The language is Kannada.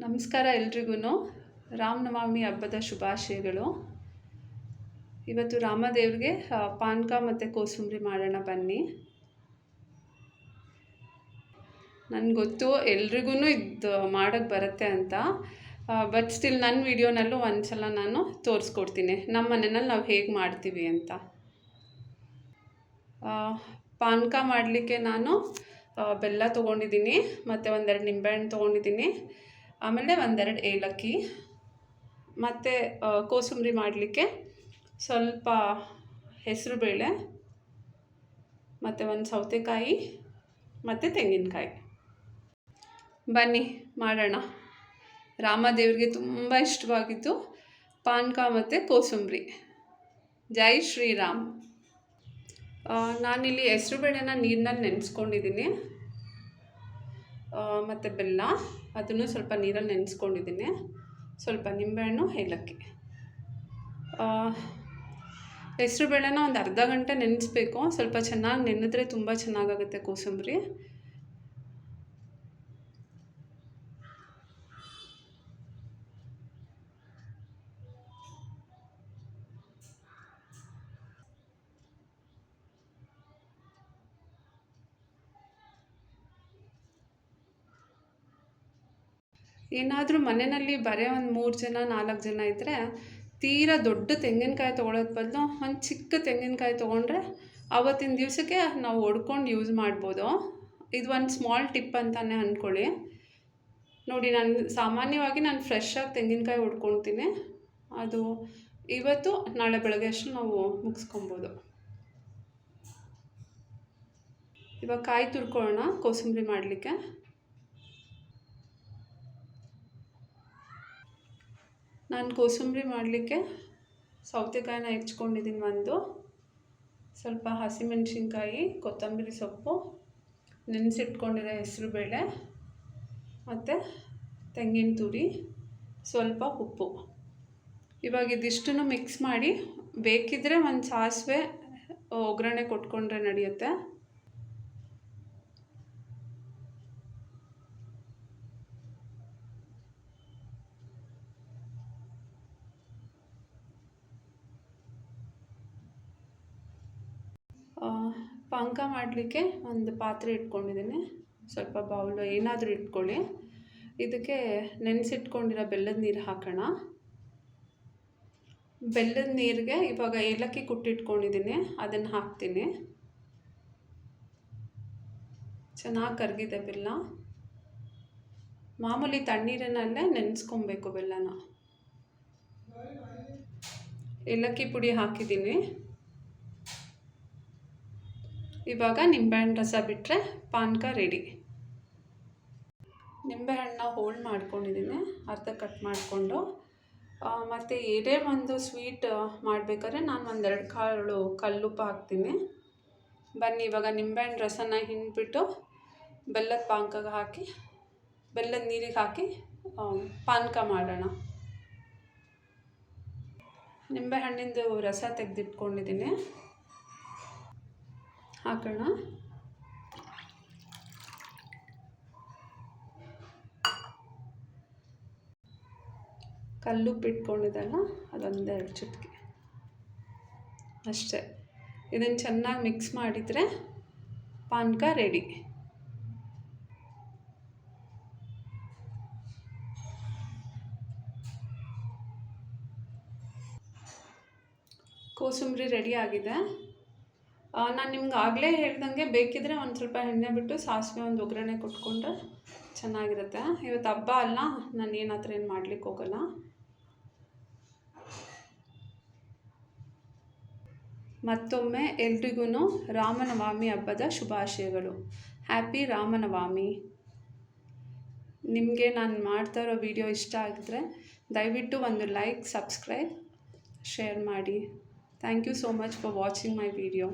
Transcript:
ನಮಸ್ಕಾರ ಎಲ್ರಿಗೂ ರಾಮನವಮಿ ಹಬ್ಬದ ಶುಭಾಶಯಗಳು. ಇವತ್ತು ರಾಮದೇವ್ರಿಗೆ ಪಾನ್ಕ ಮತ್ತು ಕೋಸಂಬರಿ ಮಾಡೋಣ ಬನ್ನಿ. ನನಗೆ ಗೊತ್ತು ಎಲ್ರಿಗೂ ಇದು ಮಾಡೋಕ್ಕೆ ಬರುತ್ತೆ ಅಂತ. ಬಟ್ ಸ್ಟಿಲ್ ನನ್ನ ವಿಡಿಯೋನಲ್ಲೂ ಒಂದು ಸಲ ನಾನು ತೋರಿಸ್ಕೊಡ್ತೀನಿ. ನಮ್ಮ ಮನೆಯಲ್ಲಿ ನಾವು ಹೇಗೆ ಮಾಡ್ತೀವಿ ಅಂತ. ಪಾನಕ ಮಾಡಲಿಕ್ಕೆ ನಾನು ಬೆಲ್ಲ ತೊಗೊಂಡಿದ್ದೀನಿ, ಮತ್ತು ಒಂದೆರಡು ನಿಂಬೆಹಣ್ಣು ತೊಗೊಂಡಿದ್ದೀನಿ. ಆಮೇಲೆ ಒಂದೆರಡು ಏಲಕ್ಕಿ, ಮತ್ತು ಕೋಸಂಬರಿ ಮಾಡಲಿಕ್ಕೆ ಸ್ವಲ್ಪ ಹೆಸರುಬೇಳೆ ಮತ್ತು ಒಂದು ಸೌತೆಕಾಯಿ, ಮತ್ತು ತೆಂಗಿನಕಾಯಿ. ಬನ್ನಿ ಮಾಡೋಣ. ರಾಮದೇವ್ರಿಗೆ ತುಂಬ ಇಷ್ಟವಾಗಿದ್ದು ಪಾನಕ ಮತ್ತು ಕೋಸಂಬರಿ. ಜೈ ಶ್ರೀರಾಮ್. ನಾನಿಲ್ಲಿ ಹೆಸರುಬೇಳೆನ ನೀರಿನಲ್ಲಿ ನೆನೆಸ್ಕೊಂಡಿದ್ದೀನಿ. ಮತ್ತು ಬೆಲ್ಲ, ಅದನ್ನು ಸ್ವಲ್ಪ ನೀರಲ್ಲಿ ನೆನೆಸ್ಕೊಂಡಿದ್ದೀನಿ. ಸ್ವಲ್ಪ ನಿಂಬೆಹಣ್ಣು, ಏಲಕ್ಕಿ. ಹೆಸರುಬೇಳೆನ ಒಂದು ಅರ್ಧ ಗಂಟೆ ನೆನೆಸ್ಬೇಕು. ಸ್ವಲ್ಪ ಚೆನ್ನಾಗಿ ನೆನೆದ್ರೆ ತುಂಬ ಚೆನ್ನಾಗಾಗುತ್ತೆ ಕೋಸಂಬರಿ. ಏನಾದರೂ ಮನೆಯಲ್ಲಿ ಬರೀ ಒಂದು ಮೂರು ಜನ, ನಾಲ್ಕು ಜನ ಇದ್ದರೆ ತೀರಾ ದೊಡ್ಡ ತೆಂಗಿನಕಾಯಿ ತೊಗೊಳೋದು ಬದಲು ಒಂದು ಚಿಕ್ಕ ತೆಂಗಿನಕಾಯಿ ತೊಗೊಂಡ್ರೆ ಆವತ್ತಿನ ದಿವಸಕ್ಕೆ ನಾವು ಒಡ್ಕೊಂಡು ಯೂಸ್ ಮಾಡ್ಬೋದು. ಇದು ಒಂದು ಸ್ಮಾಲ್ ಟಿಪ್ ಅಂತಲೇ ಅಂದ್ಕೊಳ್ಳಿ ನೋಡಿ, ನಾನು ಸಾಮಾನ್ಯವಾಗಿ ನಾನು ಫ್ರೆಶ್ಶಾಗಿ ತೆಂಗಿನಕಾಯಿ ಹೊಡ್ಕೊಳ್ತೀನಿ ಅದು ಇವತ್ತು, ನಾಳೆ ಬೆಳಗ್ಗೆ ಅಷ್ಟು ನಾವು ಮುಗಿಸ್ಕೊಬೋದು ಇವಾಗ ಕಾಯಿ ತುರ್ಕೊಳ್ಳೋಣ, ಕೋಸಂಬರಿ ಮಾಡಲಿಕ್ಕೆ. ನಾನು ಕೋಸಂಬರಿ ಮಾಡಲಿಕ್ಕೆ ಸೌತೆಕಾಯಿನ ಹೆಚ್ಕೊಂಡಿದ್ದೀನಿ ಒಂದು. ಸ್ವಲ್ಪ ಹಸಿಮೆಣಸಿನ್ಕಾಯಿ, ಕೊತ್ತಂಬರಿ ಸೊಪ್ಪು, ನೆನೆಸಿಟ್ಕೊಂಡಿರೋ ಹೆಸರುಬೇಳೆ ಮತ್ತು ತೆಂಗಿನ ತುರಿ, ಸ್ವಲ್ಪ ಉಪ್ಪು. ಇವಾಗ ಇದಿಷ್ಟನ್ನು ಮಿಕ್ಸ್ ಮಾಡಿ ಬೇಕಿದ್ದರೆ ಒಂದು ಸಾಸಿವೆ ಒಗ್ಗರಣೆ ಕೊಟ್ಕೊಂಡ್ರೆ ನಡೆಯುತ್ತೆ ಆ, ಪಾನಕ ಮಾಡಲಿಕ್ಕೆ ಒಂದು ಪಾತ್ರೆ ಇಟ್ಕೊಂಡಿದ್ದೀನಿ. ಸ್ವಲ್ಪ ಬೌಲು ಏನಾದರೂ ಇಟ್ಕೊಳ್ಳಿ. ಇದಕ್ಕೆ ನೆನೆಸಿಟ್ಕೊಂಡಿರೋ ಬೆಲ್ಲದ ನೀರು ಹಾಕೋಣ. ಬೆಲ್ಲದ ನೀರಿಗೆ ಇವಾಗ ಏಲಕ್ಕಿ ಕುಟ್ಟಿಟ್ಕೊಂಡಿದ್ದೀನಿ. ಅದನ್ನು ಹಾಕ್ತೀನಿ. ಚೆನ್ನಾಗಿ ಕರಗಿದೆ ಬೆಲ್ಲ. ಮಾಮೂಲಿ ತಣ್ಣೀರನ್ನಲ್ಲೇ ನೆನೆಸ್ಕೊಬೇಕು ಬೆಲ್ಲನ. ಏಲಕ್ಕಿ ಪುಡಿ ಹಾಕಿದ್ದೀನಿ. ಇವಾಗ ನಿಂಬೆಹಣ್ಣು ರಸ ಬಿಟ್ಟರೆ ಪಾನಕ ರೆಡಿ ನಿಂಬೆಹಣ್ಣನ್ನ ಹೋಲ್ಡ್ ಮಾಡ್ಕೊಂಡಿದ್ದೀನಿ, ಅರ್ಧ ಕಟ್ ಮಾಡಿಕೊಂಡು. ಮತ್ತು ಏನೇ ಒಂದು ಸ್ವೀಟ್ ಮಾಡಬೇಕಾದ್ರೆ ನಾನು ಒಂದೆರಡು ಕಾಳು ಕಲ್ಲುಪ್ಪು ಹಾಕ್ತೀನಿ. ಬನ್ನಿ, ಇವಾಗ ನಿಂಬೆಹಣ್ಣು ರಸನ ಹಿಂಡ್ಬಿಟ್ಟು ಬೆಲ್ಲದ ಪಾನಕಗೆ ಹಾಕಿ, ಬೆಲ್ಲದ ನೀರಿಗೆ ಹಾಕಿ ಪಾನಕ ಮಾಡೋಣ. ನಿಂಬೆಹಣ್ಣಿಂದು ರಸ ತೆಗೆದಿಟ್ಕೊಂಡಿದ್ದೀನಿ. ಹಾಕೋಣ. ಕಲ್ಲು ಬಿಟ್ಕೊಂಡಿದ್ದಲ್ಲ ಅದೊಂದೆರಡು ಚುಟ್ಕಿ ಅಷ್ಟೇ. ಇದನ್ನು ಚೆನ್ನಾಗಿ ಮಿಕ್ಸ್ ಮಾಡಿದರೆ ಪಾನಕ ರೆಡಿ ಕೋಸಂಬರಿ ರೆಡಿ ಆಗಿದೆ. ನಾನು ನಿಮ್ಗೆ ಆಗಲೇ ಹೇಳ್ದಂಗೆ ಬೇಕಿದ್ರೆ ಒಂದು ಸ್ವಲ್ಪ ಎಣ್ಣೆ ಬಿಟ್ಟು ಸಾಸಿವೆ ಒಂದು ಒಗ್ಗರಣೆ ಕೊಟ್ಕೊಂಡ್ರೆ ಚೆನ್ನಾಗಿರುತ್ತೆ. ಇವತ್ತು ಹಬ್ಬ ಅಲ್ಲ, ನಾನು ಏನು ಏನು ಮಾಡ್ಲಿಕ್ಕೆ ಹೋಗಲ್ಲ. ಮತ್ತೊಮ್ಮೆ ಎಲ್ರಿಗೂ ರಾಮನವಾಮಿ ಹಬ್ಬದ ಶುಭಾಶಯಗಳು. ಹ್ಯಾಪಿ ರಾಮನವಾಮಿ. ನಿಮಗೆ ನಾನು ಮಾಡ್ತಾ ಇರೋ ವಿಡಿಯೋ ಇಷ್ಟ ಆಗಿದ್ರೆ ದಯವಿಟ್ಟು ಒಂದು ಲೈಕ್ ಸಬ್ಸ್ಕ್ರೈಬ್ ಶೇರ್ ಮಾಡಿ. Thank you so much for watching my video